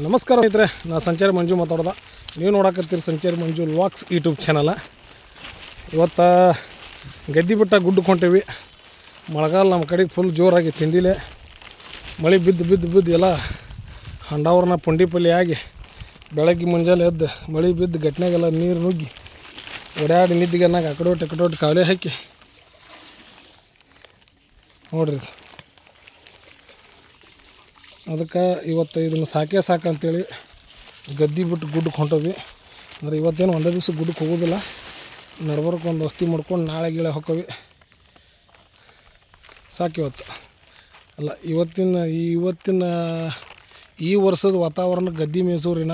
ನಮಸ್ಕಾರ ಸ್ನೇಹಿತರೆ, ನಾ ಸಂಚಾರಿ ಮಂಜು ಮಾತಾಡ್ದೆ. ನೀವು ನೋಡಕತ್ತೀರಿ ಸಂಚಾರಿ ಮಂಜು ವಾಕ್ಸ್ ಯೂಟ್ಯೂಬ್ ಚಾನಲ ಇವತ್ತು ಗದ್ದಿ ಬಿಟ್ಟ ಗುಡ್ಡಕ್ಕೆ ಹೊಂಟೇವಿ ಮಳೆಗಾಲ ನಮ್ಮ ಕಡೆಗೆ ಫುಲ್ ಜೋರಾಗಿ ತಿಂಡಿಲೆ ಮಳೆ ಬಿದ್ದು ಬಿದ್ದು ಬಿದ್ದು ಎಲ್ಲ ಹಂಡಾವ್ರನ್ನ ಪುಂಡಿ ಪಲ್ಯ ಆಗಿ ಬೆಳಗ್ಗೆ ಮುಂಜಾನೆ ಎದ್ದು ಮಳೆ ಬಿದ್ದು ಗಟ್ನಾಗೆಲ್ಲ ನೀರು ನುಗ್ಗಿ ಓಡಾಡಿ ನಿದ್ದಿಗೆ ನಾಗ ಅಕಡೋಟ್ ಅಕಡೋಟ್ ಕಾವಲೆ ಹಾಕಿ. ನೋಡ್ರಿ. ಅದಕ್ಕೆ ಇವತ್ತು ಇದನ್ನು ಸಾಕೇ ಸಾಕು ಅಂತೇಳಿ ಗದ್ದಿ ಬಿಟ್ಟು ಗುಡ್ಡಕ್ಕೆ ಹೊಂಟೋದ್ವಿ. ಅಂದ್ರೆ ಇವತ್ತೇನು ಒಂದೇ ದಿವಸ ಗುಡ್ಡಕ್ಕೆ ಹೋಗೋದಿಲ್ಲ. ನಡ್ಬರ್ಕ್ ಒಂದು ವಸ್ತಿ ಮಾಡ್ಕೊಂಡು ನಾಳೆ ಗೀಳೆ ಹೊಕ್ಕವಿ. ಸಾಕು ಇವತ್ತು. ಅಲ್ಲ, ಇವತ್ತಿನ ಇವತ್ತಿನ ಈ ವರ್ಷದ ವಾತಾವರಣ ಗದ್ದಿ ಮೇಸೂರಿನ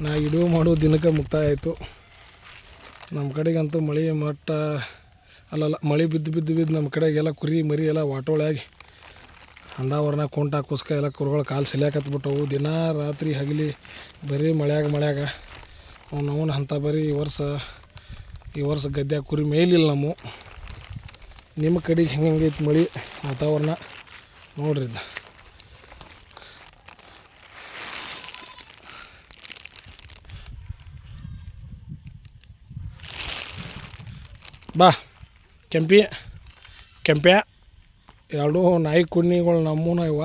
ನಾ ಇಡೀ ಮಾಡೋ ದಿನಕ್ಕೆ ಮುಕ್ತಾಯ ಆಯಿತು. ನಮ್ಮ ಕಡೆಗಂತೂ ಮಳೆ ಮಟ್ಟ ಅಲ್ಲಲ್ಲ, ಮಳೆ ಬಿದ್ದು ಬಿದ್ದು ಬಿದ್ದು ನಮ್ಮ ಕಡೆಗೆಲ್ಲ ಕುರಿ ಮರಿ ಎಲ್ಲ ವಾಟೋಳಾಗಿ ಹಂಡಾವರಣ ಕುಂಟ, ಕುಸ್ಕ ಎಲ್ಲ ಕುರುಗಳು ಕಾಲು ಸಿಲ್ಯಾಕತ್ಬಿಟ್ಟವು ದಿನ ರಾತ್ರಿ ಹಗಲಿ ಬರೀ ಮಳೆಯಾಗ ಮಳೆಯಾಗ ಅವ್ನು ಅವನು ಅಂತ ಬರೀ ಈ ವರ್ಷ ಈ ವರ್ಷ ಗದ್ದೆ ಕುರಿ ಮೇಲಿಲ್ಲ ನಮ್ಮ. ನಿಮ್ಮ ಕಡೆಗೆ ಹೆಂಗೆ ಹೆಂಗೈತಿ ಮಳೆ, ವಾತಾವರಣ? ನೋಡ್ರಿ ಬಾ, ಕೆಂಪಿ, ಕೆಂಪ್ಯ. ಎರಡು ನಾಯಿ ಕುಣ್ಣಿಗಳು ನಮ್ಮೂನ ಇವ.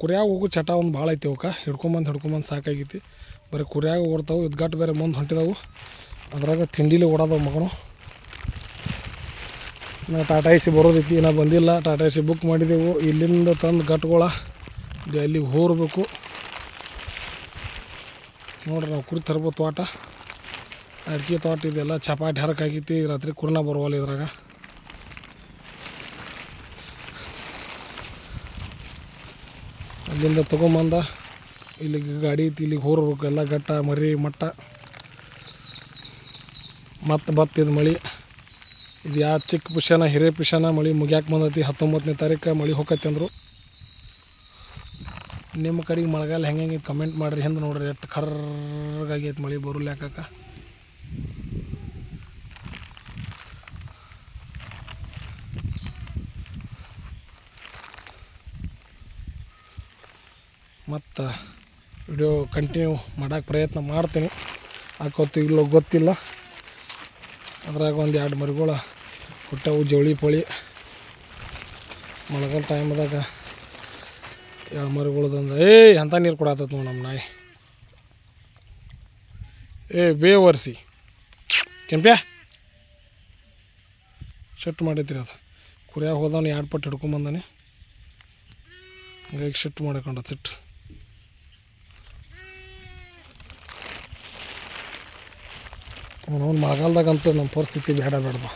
ಕುರಿಯಾಗ ಹೋಗು ಚಟ ಒಂದು ಭಾಳ ಐತಿ ಅವಕ್ಕೆ. ಹಿಡ್ಕೊಂಬಂದು ಹಿಡ್ಕೊಂಬಂದು ಸಾಕಾಗೈತಿ. ಬರೀ ಕುರಿಯಾಗ ಓಡ್ತಾವೆ ಇದ್ಗಾಟ್ ಬೇರೆ ಮುಂದೆ ಹೊಂಟಿದಾವು. ಅದ್ರಾಗ ತಿಂಡಿಲಿ ಓಡೋದವು ಮಗನು. ನಾ ಟಾಟಾ ಎ ಸಿ ಬರೋದೈತಿ ನಾ ಬಂದಿಲ್ಲ. ಟಾಟಾ ಎ ಬುಕ್ ಮಾಡಿದೆವು. ಇಲ್ಲಿಂದ ತಂದು ಗಟ್ಗಳ. ಅಲ್ಲಿಗೆ ಹೋರ್ಬೇಕು. ನೋಡ್ರಿ ನಾವು ಕುರಿ ತರ್ಬೋದು ತೋಟ. ಅಡಿಕೆ ತೋಟ ಇದೆಲ್ಲ ಚಪಾಟಿ ಹರಕಾಗೈತಿ ರಾತ್ರಿ ಕುರ್ನ ಬರುವಲ್ಲ ಇದ್ರಾಗ. ಅಲ್ಲಿಂದ ತೊಗೊಂಬಂದ, ಇಲ್ಲಿಗೆ ಗಾಡಿ ಐತಿ, ಇಲ್ಲಿಗೆ ಹೋರ್ಬೇಕು, ಎಲ್ಲ ಗಟ್ಟ, ಮರಿ, ಮಟ್ಟ. ಮತ್ತು ಬತ್ತಿದ ಮಳೆ. ಇದು ಯಾ ಚಿಕ್ಕ ಪುಷನ ಹಿರೇ ಪಿಶನ ಮಳೆ ಮುಗ್ಯಾಕೆ ಬಂದೈತಿ ಹತ್ತೊಂಬತ್ತನೇ ತಾರೀಕು ಮಳೆ ಹೋಗತ್ತೆ ಅಂದರು. ನಿಮ್ಮ ಕಡೆಗೆ ಮಳೆಗಾಲ ಹೆಂಗೆ ಹೆಂಗೆ ಕಮೆಂಟ್ ಮಾಡಿರಿ, ಹಿಂದೆ ನೋಡ್ರಿ, ಎಷ್ಟು ಖರ್ಗಾಗೈತೆ ಮಳೆ ಬರಲ್ಲ ಮತ್ತು ವಿಡಿಯೋ ಕಂಟಿನ್ಯೂ ಮಾಡೋಕ್ಕೆ ಪ್ರಯತ್ನ ಮಾಡ್ತೀನಿ. ಹಾಕೋತು ಇಲ್ಲೋ ಗೊತ್ತಿಲ್ಲ. ಅದ್ರಾಗ ಒಂದು ಎರಡು ಮರಿಗಳು ಹುಟ್ಟವು ಜವಳಿ ಪೊಳಿ. ಮಳೆಗಾಲ ಟೈಮ್ದಾಗ ಎರಡು ಮರಿಗಳದಂದು ಏಯ್ ಅಂತ ನೀರು ಕೊಡತ್ತ ನೋಡಿ ನಮ್ಮ ನಾಯಿ. ಏ ಬೇವರ್ಸಿ ಕೆಂಪ್ಯಾ? ಶೆಟ್ ಮಾಡೈತಿರಿ ಅದು. ಕುರಿಯಾಗ ಹೋದವನು ಎರಡು ಪಟ್ಟು ಹಿಡ್ಕೊಂಬಂದಾನೆ ಹಂಗಾಗಿ ಶೆಟ್ ಮಾಡ್ಕೊಂಡ ಸಿಟ್ಟು ಅವನು ಮಳೆಗಾಲದಾಗಂತೂ ನಮ್ಮ ಪರಿಸ್ಥಿತಿ ಬೇಡ ಬೇಡದ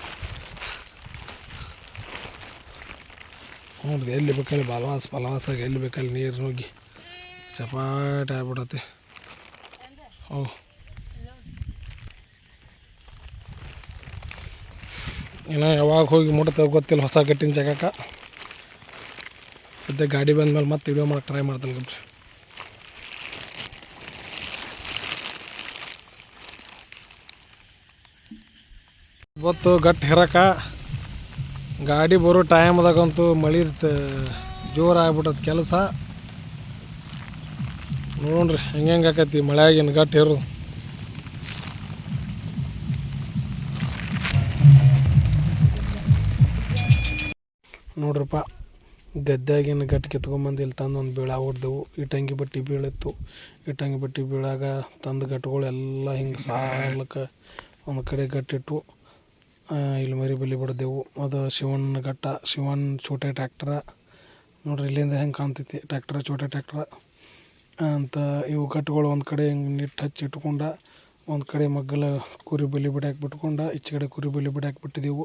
ನೋಡ್ರಿ ಎಲ್ಲಿ ಬೇಕಲ್ಲಿ ಬಲವಾಸ, ಬಲವಾಸಾಗಿ ಎಲ್ಲಿ ಬೇಕಲ್ಲಿ ನೀರು ನುಗ್ಗಿ ಚಪಾಟ ಆಗ್ಬಿಡತ್ತೆ. ಓ ಏನೋ ಯಾವಾಗ ಹೋಗಿ ಮುಟ್ತೇವೆ ಗೊತ್ತಿಲ್ಲ, ಹೊಸ ಗಟ್ಟಿನ ಜಾಗಕ್ಕೆ. ಮತ್ತೆ ಗಾಡಿ ಬಂದ ಮೇಲೆ ಮತ್ತೆ ವಿಡಿಯೋ ಮಾಡಕ್ಕೆ ಟ್ರೈ ಮಾಡ್ತಾನೆ ಗಬ್ರಿ ಇವತ್ತು ಗಟ್ಟಿ ಹೆರಕ. ಗಾಡಿ ಬರೋ ಟೈಮ್ದಾಗಂತೂ ಮಳೆ ಜೋರು ಆಗ್ಬಿಟ್ಟದ ಕೆಲಸ. ನೋಡ್ರಿ ಹೆಂಗೆ ಹೆಂಗೆ ಆಕೈತಿ ಮಳೆಯಾಗಿನ ಗಟ್ಟಿ ಹಿರು. ನೋಡ್ರಪ್ಪ ಗದ್ದೆಗಿನ ಗಟ್ಟಿ ಕಿತ್ಕೊಂಬಂದು ಇಲ್ಲಿ ತಂದು ಒಂದು ಬೀಳ ಹೊಡ್ದೆವು. ಇಟ್ಟಂಗಿ ಬಟ್ಟಿ ಬೀಳಿತ್ತು. ಇಟ್ಟಂಗಿ ಬಟ್ಟಿ ಬೀಳಾಗ ತಂದು ಗಟ್ಟುಗಳೆಲ್ಲ ಹಿಂಗೆ ಸಾಲಕ್ಕೆ ಒಂದು ಕಡೆ ಗಟ್ಟಿಟ್ಟು ಇಲ್ಲಿ ಮರಿ ಬಲಿ ಬಿಡ್ದೆವು. ಅದು ಶಿವಣ್ಣ ಘಟ್ಟ, ಶಿವನ್ ಚೋಟೆ ಟ್ಯಾಕ್ಟ್ರ ನೋಡ್ರಿ, ಇಲ್ಲಿಂದ ಹೆಂಗೆ ಕಾಣ್ತೈತಿ ಟ್ಯಾಕ್ಟ್ರ ಚೋಟೆ ಟ್ಯಾಕ್ಟ್ರ ಅಂತ ಇವು ಘಟ್ಟಗಳು ಒಂದು ಕಡೆ ಹಿಂಗೆ ನಿಟ್ಟು ಹಚ್ಚಿ ಇಟ್ಕೊಂಡ, ಒಂದು ಕಡೆ ಮಗ್ಗಲ ಕುರಿ ಬಲಿ ಬಿಡಾಕ್ ಬಿಟ್ಕೊಂಡ ಈಚೆ ಕಡೆ ಕುರಿ ಬಲಿ ಬಿಡಾಕ್ ಬಿಟ್ಟಿದ್ದೆವು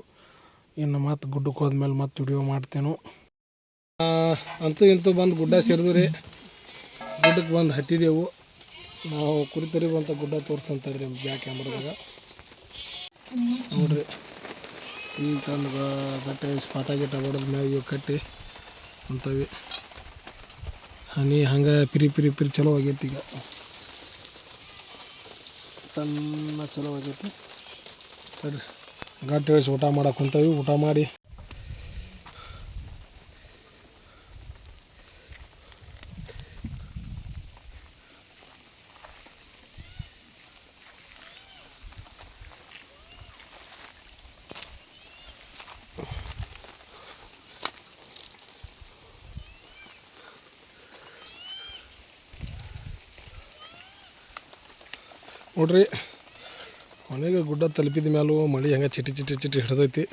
ಇನ್ನು ಮತ್ತೆ ಗುಡ್ಡಕ್ಕೆ ಹೋದ್ಮೇಲೆ ಮತ್ತೆ ವಿಡಿಯೋ ಮಾಡ್ತೇನು. ಅಂತೂ ಇಂತೂ ಬಂದು ಗುಡ್ಡ ಸೇರಿದ್ರಿ. ಗುಡ್ಡಕ್ಕೆ ಬಂದು ಹತ್ತಿದೆವು. ನಾವು ಕುರಿ ತರಿವಂಥ ಗುಡ್ಡ ತೋರಿಸ್ತಂತಾರೆ ರೀ ಬ್ಯಾಕ್ ಕ್ಯಾಮ್ರಾದಾಗ. ನೋಡ್ರಿ. ಈಗ ತಂದು ಬಟ್ಟೆ ಸ್ಪಾಟ ಗಿಟ್ಟ ಹೊಡೆದ ಮ್ಯಾಗ ಇವು ಕಟ್ಟಿ ಅಂತವಿ. ಹನಿ ಹಂಗೆ ಪಿರಿ ಪಿರಿ ಪಿರಿ ಚಲೋ ಆಗೈತಿ ಈಗ. ಸಣ್ಣ ಚಲೋ ಆಗೈತಿ. ಸರಿ ಗಟ್ಟಿ ಇಳಿಸಿ ಊಟ ಮಾಡಕ್ಕೆ ಕುಂತವಿ. ಊಟ ಮಾಡಿ ನೋಡ್ರಿ ಕೊನೆಗೆ ಗುಡ್ಡ ತಲುಪಿದ ಮ್ಯಾಲೂ ಮಳೆ ಹೆಂಗೆ ಚಿಟಿ ಚಿಟಿ ಚಿಟಿ ಹಿಡ್ದೈತಿ.